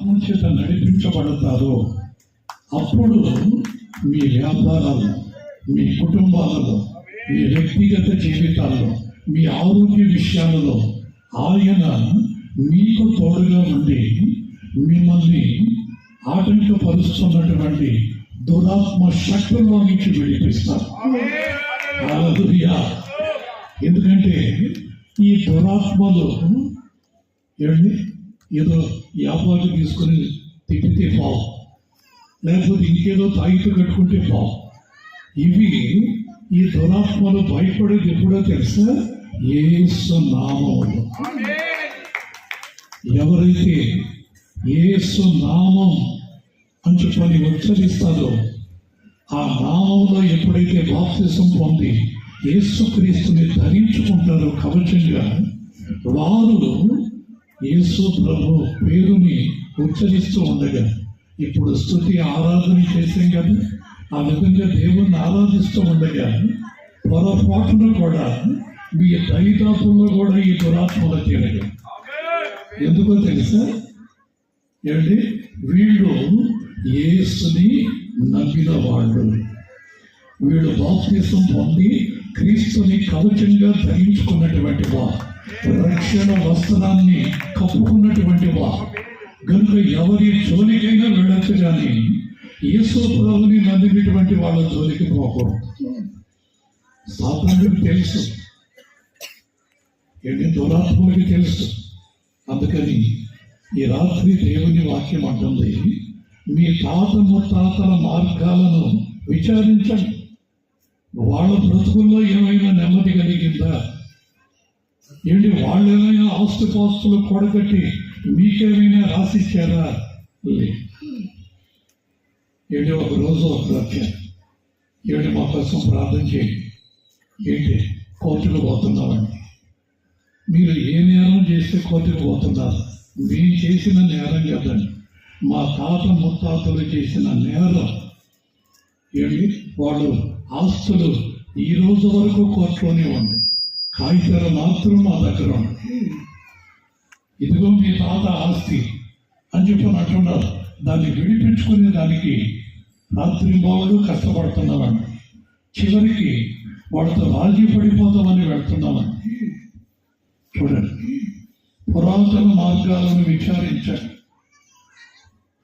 ఆత్మ చేత నడిపించబడతారో అప్పుడు మీ వ్యాపారాలు మీ కుటుంబాలలో మీ వ్యక్తిగత జీవితాల్లో మీ ఆరోగ్య విషయాలలో ఆయన మీకు తోడుగా ఉండి మిమ్మల్ని ఆటంకపరుస్తున్నటువంటి దురాత్మ శక్తుల్లో నుంచి విడిపిస్తారు. ఎందుకంటే ఈ దురాత్మలు ఏమండి ఏదో యాపాలు తీసుకుని తిప్పితే పావు. లేకపోతే ఇంకేదో తాగితే కట్టుకుంటే పావు. ఇవి ఈ దురాత్మలు భయపడేది ఎప్పుడో తెలుసా? ఏసు నామములు. ఎవరైతే ఏసు నామం అని చెప్పని ఉచ్చరిస్తారో ఆ నామంలో ఎప్పుడైతే బాప్తిసం పొంది యేసుక్రీస్తుని ధరించుకుంటారో కవచంగా వారు యేసు ప్రభు పేరుని ఉచ్చరిస్తూ ఉండగా ఇప్పుడు స్థుతి ఆరాధన చేసాం కదా ఆ విధంగా దేవుణ్ణి ఆరాధిస్తూ ఉండగా పొరపాటున కూడా మీ దైదాపుల్లో కూడా ఈ దురాత్మలు తీరగా ఎందుకో తెలుసా? ఏమండి? వీళ్ళు ఏసుని నమ్మిన వాళ్ళు వీళ్ళు బాప్తీసం పొంది క్రీస్తుని కవచంగా ధరించుకున్నటువంటి వా రక్షణ వస్త్రాన్ని కప్పుకున్నటువంటి వా కనుక ఎవరి జోలికైనా వెళ్ళచ్చు కానీ యేసు ప్రభుని నమ్మినటువంటి వాళ్ళ జోలికి పోకూడదు. సాతానుడికి తెలుసు. ఎన్ని దురాత్మలకి తెలుసు. అందుకని ఈ రాత్రి దేవుని వాక్యం అంటుంది మీ తాత ముత్తాతల మార్గాలను విచారించండి. వాళ్ళ బ్రతుకుల్లో ఏమైనా నెమ్మది కలిగిందా? ఏంటి వాళ్ళు ఏమైనా ఆస్తుపాస్తులు కూడగట్టి మీకేమైనా రాసిచ్చారా? ఏంటి ఒక రోజు ఒక వచ్చారు ఏంటి మా కోసం ప్రార్థన చేయండి. ఏంటి? కోర్టుకు పోతున్నామండి. మీరు ఏ నేరం చేస్తే కోర్టుకు పోతున్నారు? మేము చేసిన నేరం కదండి. మా తాత ముత్తాతలు చేసిన నేరం. ఏంటి? వాళ్ళు ఆస్తులు ఈ రోజు వరకు కోర్టులోనే ఉంది కాగితాలు మాత్రం మా దగ్గర ఇదిగో మీ తాత ఆస్తి అని చెప్పని అంటున్నారు దాన్ని విడిపించుకునే దానికి రాత్రి బావులు కష్టపడుతున్నామండి చివరికి వాళ్ళతో రాజీ పడిపోతామని వెళ్తున్నామండి చూడండి. పురాతన మార్గాలను విచారించండి.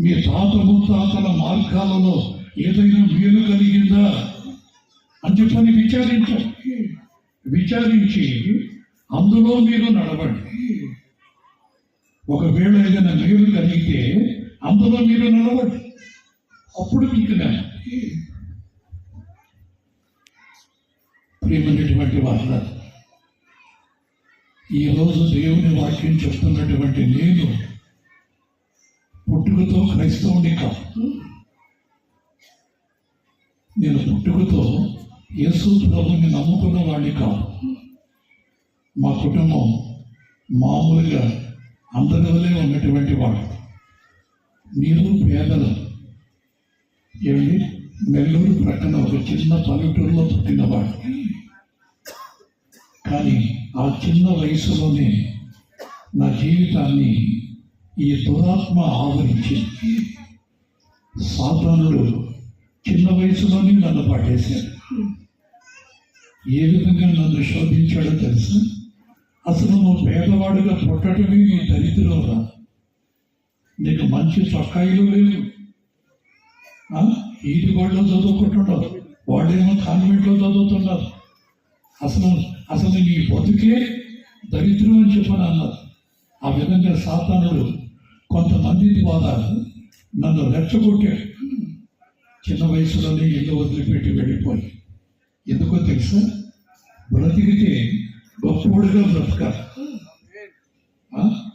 మీ తాత ముత్తాతల మార్గాలలో ఏదైనా మేలు కలిగిందా అని చెప్పని విచారించండి. విచారించి అందులో మీరు నడవండి. ఒకవేళ ఏదైనా మేలు కలిగితే అందులో మీరు నడవండి. అప్పుడు మీకు నెమ్మది ప్రియమైనటువంటి వాళ్ళ ఈరోజు దేవుని వాక్యం చెప్తున్నటువంటి నేను పుట్టుకతో క్రైస్తవుని కాదు. నేను పుట్టుకతో యేసు ప్రభుని నమ్ముకున్న వాడిని కాదు. మా కుటుంబం మామూలుగా అందరి వలె ఉన్నటువంటి వాడు. మీరు పేదలు. ఏమి నెల్లూరు ప్రక్కన ఒక చిన్న పల్లెటూరులో పుట్టినవాడు కానీ ఆ చిన్న వయసులోనే నా జీవితాన్ని ఈ దురాత్మ ఆవరించింది. సాధారణుడు చిన్న వయసులోనే నన్ను పట్టేశాడు ఏ విధంగా నన్ను శోధించాడో తెలుసా? అసలు నువ్వు పేదవాడుగా పుట్టడమే నీ దరిద్రం రా. నీకు మంచి చొక్కాయిలు లేవు. ఈటి వాళ్ళు చదువుకుంటుండవు వాళ్ళేమో కాన్వెంట్లో చదువుతున్నారు. అసలు అసలు నీ బతుకే దరిద్రం అని చెప్పని అన్నారు. ఆ విధంగా సాతానుడు కొంతమంది ద్వారా నన్ను రెచ్చగొట్టాడు. చిన్న వయసులోనే ఇల్లు వదిలిపెట్టి వెళ్ళిపోయి ఎందుకో తెలుసా? బ్రతికితే గొప్పవాడుగా బ్రతకాలి. ఆ?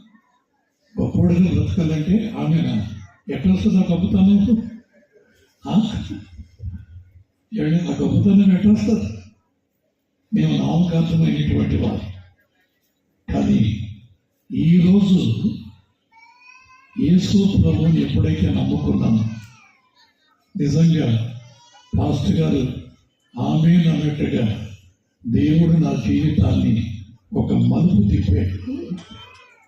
బ్రతకాలంటే ఆమె ఎట్లా వస్తుందో గొప్పతనం ఆ? ఏమండి, ఆ గొప్పతనం ఎట్లా వస్తుంది మేము నామకాంతమైనటువంటి వారు. కానీ ఈరోజు యేసు ప్రభుని ఎప్పుడైతే నమ్ముకున్నామో నిజంగా పాస్ట్ గారు ఆమె అన్నట్టుగా దేవుడు నా జీవితాన్ని ఒక మలుపు తిప్పాడు.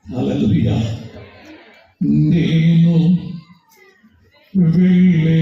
అలలుగా నేను వెళ్ళే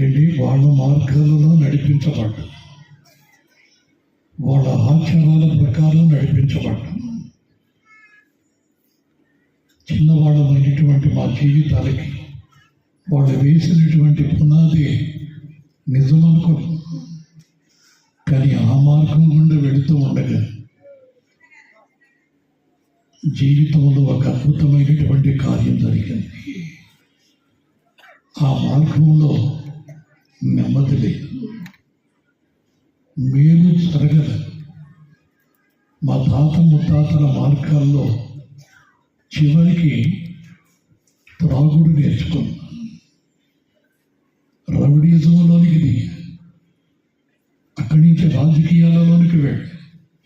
వెళ్ళి వాళ్ళ మార్గాలలో నడిపించబడ్డం. వాళ్ళ ఆచారాల ప్రకారం నడిపించబడ్డం. చిన్నవాళ్ళమైనటువంటి మా జీవితాలకి వాళ్ళు వేసినటువంటి పునాది నిజమనుకో కానీ ఆ మార్గం గుండా వెళుతూ ఉండగా జీవితంలో ఒక అద్భుతమైనటువంటి కార్యం జరిగింది. ఆ మార్గంలో నెమ్మది లేదు మేలు జరగదు మా తాత మార్గాల్లో చివరికి త్రాగుడు నేర్చుకున్నాను రౌడీజంలోనికి దిగి అక్కడి నుంచి రాజకీయాలలోనికి వెళ్ళి.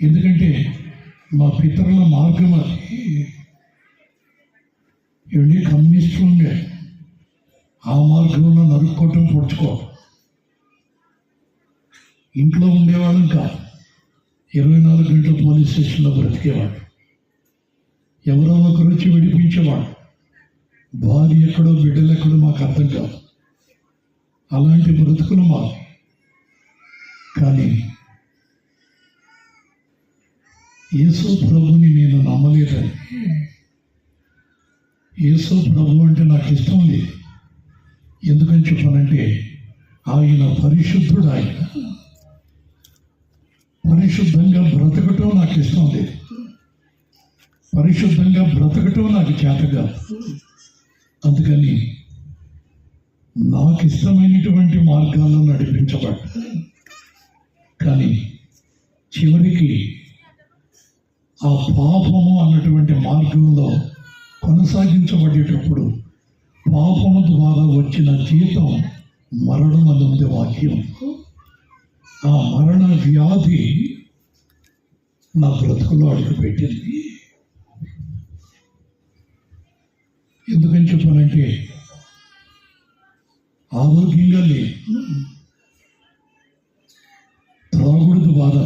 ఎందుకంటే మా పితరుల మార్గం అది. ఇవన్నీ కమ్యూనిస్టులు ఉండే ఆ మార్గంలో నరుక్కోవటం పొడుచుకోవటం. ఇంట్లో ఇరవై నాలుగు గంటలు పోలీస్ స్టేషన్లో బ్రతికేవాడు. ఎవరో ఒకరు వచ్చి విడిపించేవాడు. భార్య ఎక్కడో బిడ్డలు ఎక్కడో మాకు అర్థం కాదు. అలాంటి బ్రతుకులు మా కానీ యేసు ప్రభుని నేను నమ్మలేదని. యేసు ప్రభు అంటే నాకు ఇష్టం లేదు. ఎందుకని చెప్పానంటే ఆయన పరిశుద్ధుడు ఆయన. పరిశుద్ధంగా బ్రతకటం నాకు ఇష్టం లేదు. పరిశుద్ధంగా బ్రతకటం నాకు చేతగా అందుకని నాకు ఇష్టమైనటువంటి మార్గాల్లో నడిపించబడ్డ కానీ చివరికి ఆ పాపము అన్నటువంటి మార్గంలో కొనసాగించబడేటప్పుడు పాపము ద్వారా వచ్చిన జీతం మరణం అన్నది వాక్యం. ఆ మరణ వ్యాధి నా బ్రతుకులో అడుగుపెట్టింది ఎందుకని చెప్పానంటే ఆరోగ్యంగా లేదు త్రాగుడు బాధ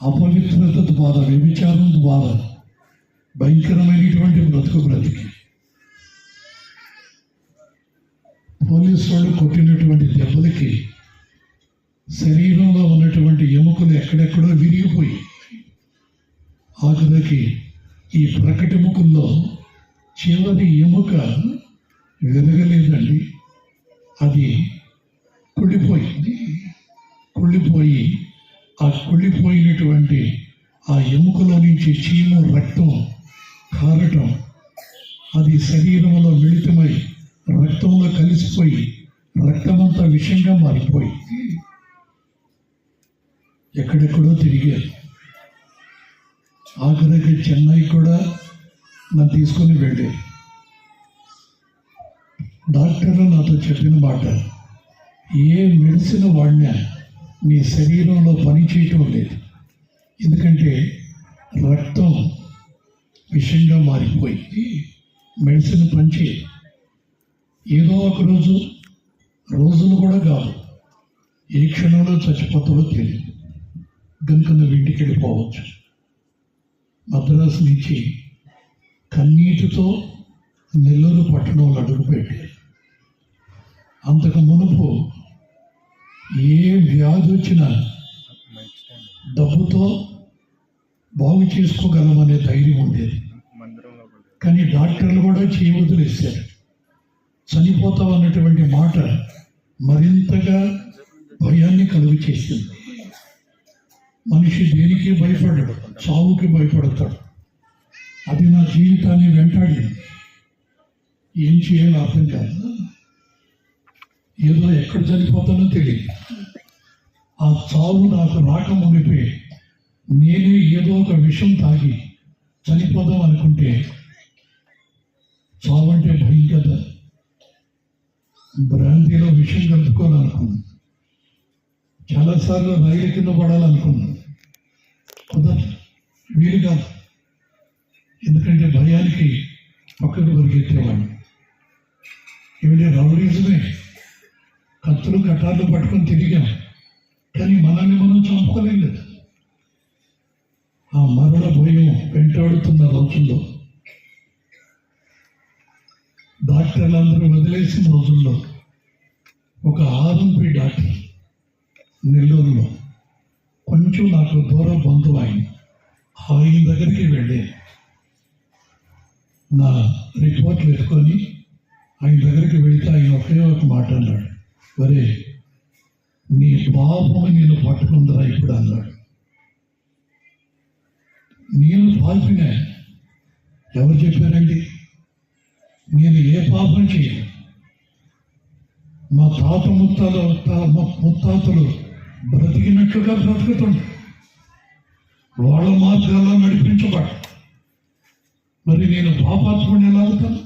అపవిత్రత బాధ వ్యభిచారం బాధ భయంకరమైనటువంటి బ్రతుకు బ్రతికి. పోలీసు వాళ్ళు కొట్టినటువంటి దెబ్బలకి శరీరంలో ఉన్నటువంటి ఎముకలు ఎక్కడెక్కడో విరిగిపోయి ఆఖరికి ఈ ప్రకటెముకల్లో చివరి ఎముక విరగలేదండి. అది కుళ్ళిపోయింది. కుళ్ళిపోయి ఆ కుళ్ళిపోయినటువంటి ఆ ఎముకలో నుంచి చీము రక్తం కారటం అది శరీరంలో మిళితమై రక్తంలో కలిసిపోయి రక్తమంతా విషంగా మారిపోయింది. ఎక్కడెక్కడో తిరిగారు. ఆఖరికి చెన్నై కూడా నన్ను తీసుకొని వెళ్ళి. డాక్టర్లు నాతో చెప్పిన మాట ఏ మెడిసిన్ వాడినా నీ శరీరంలో పనిచేయటం లేదు. ఎందుకంటే రక్తం విషంగా మారిపోయింది. మెడిసిన్ పంచి ఏదో ఒక రోజు రోజులు కూడా కాదు ఏ క్షణంలో చచ్చిపోతాడో తెలియదు. గనుక నువ్వు ఇంటికి వెళ్ళిపోవచ్చు. మద్రాసు నుంచి కన్నీటితో నెల్లూరు పట్టణంలో అడుగుపెట్టారు. అంతకు మునుపు ఏ వ్యాధి వచ్చినా డబ్బుతో బాగు చేసుకోగలమనే ధైర్యం ఉండేది. కానీ డాక్టర్లు కూడా చేయవదిలేశారు చనిపోతావు అన్నటువంటి మాట మరింతగా భయాన్ని కలుగు చేసింది మనిషి దేనికి భయపడడు? చావుకి భయపడతాడు. అది నా జీవితాన్ని వెంటాడింది. ఏం చేయాలో అర్థం కాదు. ఏదో ఎక్కడ చనిపోతానో తెలియదు. ఆ చావు నాకు రాకమునిపే నేనే ఏదో ఒక విషం తాగి చనిపోదాం అనుకుంటే చావు అంటే భయం కదా? బ్రాంతిలో విషం కలుపుకోవాలనుకున్నాను. చాలాసార్లు రైలు కింద పడాలనుకున్నాను కుదరదు వీలు కాదు ఎందుకంటే భయానికి పక్కకు పరిగెత్తేవాడు ఏమిటి రౌడీజమే? కత్తులు కట్టార్లు పట్టుకొని తిరిగాం. కానీ మనల్ని మనం చంపుకోలేదు ఆ మరణ భయం వెంటాడుతున్న రోజుల్లో డాక్టర్లందరూ వదిలేసిన రోజుల్లో ఒక ఆర్ఎంపీ డాక్టర్ నెల్లూరులో కొంచెం నాకు దూరం బంధువు ఆయన ఆయన దగ్గరికి వెళ్ళి నా రిపోర్ట్ వేసుకొని ఆయన దగ్గరికి వెళితే ఆయన ఒకే ఒక మాట అన్నాడు. వరే నీ పాపం నేను పట్టుకుందరా ఇప్పుడు అన్నాడు. నేను పాల్పిన ఎవరు చెప్పారండి? నేను ఏ పాపం చేయను. మా తాత ముత్తాలు మా ముత్తాతలు బ్రతికినట్లుగా బ్రతుకుతుంది వాళ్ళ మార్గాల్లో నడిపించబడ మరి నేను పాపాత్మని ఎలా అవుతాను